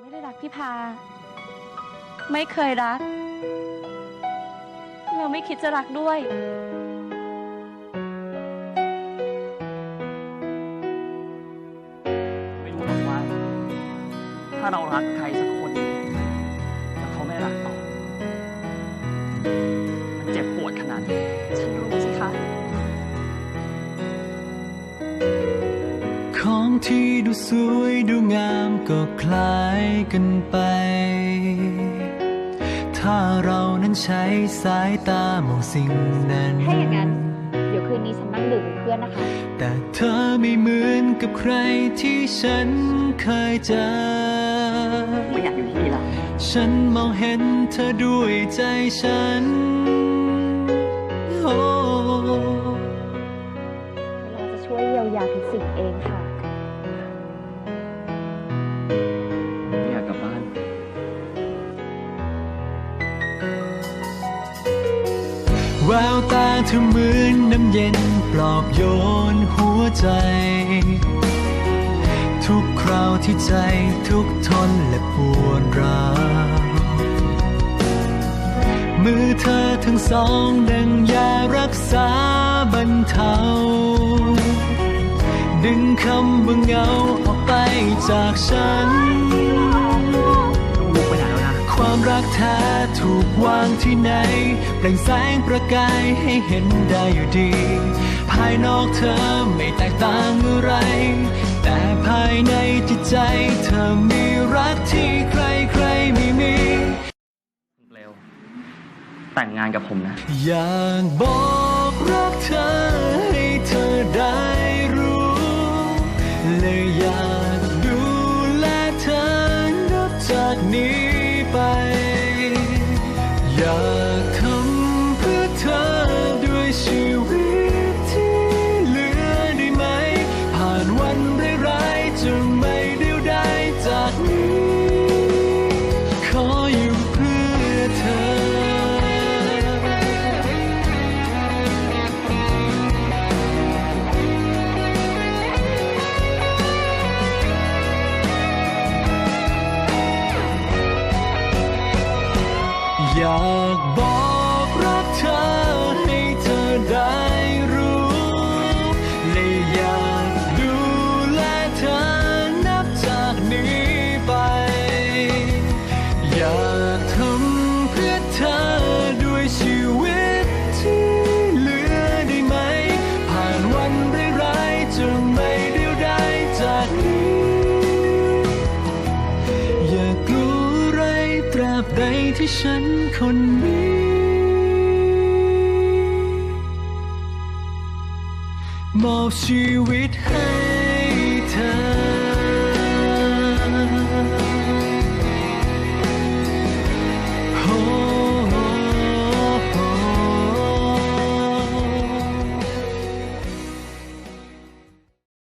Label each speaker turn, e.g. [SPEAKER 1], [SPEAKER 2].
[SPEAKER 1] ไม่ได้รักพี่พา ไม่เคยรัก เราไม่คิดจะรักด้วย
[SPEAKER 2] ไม่รู้หรอกว่า ถ้าเรารักใครสักคนแล้วเขาไม่รักต่อมันเจ็บปวดขนาดไหน
[SPEAKER 1] ฉันรู้
[SPEAKER 3] ของที่ดูสวยดูงามก็คล้ายกันไป ถ้าเรานั้นใช้สายตามองสิ่งนั้น
[SPEAKER 4] ถ้าอย่างนั้น เดี๋ยวคืนนี้ฉันนั่งดื่มเป็นเพื่อนนะคะ
[SPEAKER 3] แต่เธอไม่เหมือนกับใครที่ฉันเคยเจอ
[SPEAKER 2] ไม่อยากอยู่ที่นี่ละ
[SPEAKER 3] ฉันมองเห็นเธอด้วยใจฉัน แววตาเธอเหมือนน้ำเย็นปลอบโยนหัวใจ ทุกคราวที่ใจทุกทนและปวดร้าวมือเธอทั้งสองดังยารักษาบรรเทา ดึงคำว่าเหงาออกไปจากฉัน
[SPEAKER 2] ลูกไปไหนแล้วนะ
[SPEAKER 3] ความรักแท้ ถูกวางที่ไหนเปล่งแสงประกายให้เห็นได้อยู่ดี ภายนอกเธอไม่แตกต่างอะไร แต่ภายในจิตใจเธอมีรักที่ใครใครๆไม่มี
[SPEAKER 2] เร็วแต่งงานกับผมนะ
[SPEAKER 3] อยากบอกรักเธอให้เธอได้รู้และอยาก อากบอกรักเธอให้เธอได้รู้และอยากดูแลเธอนับจากนี้ไป อยากทำเพื่อเธอด้วยชีวิตที่เหลือได้ไหม ผ่านวันร้ายๆจะไม่ ใดที่ฉันคนนี้ มอบชีวิตให้เธอ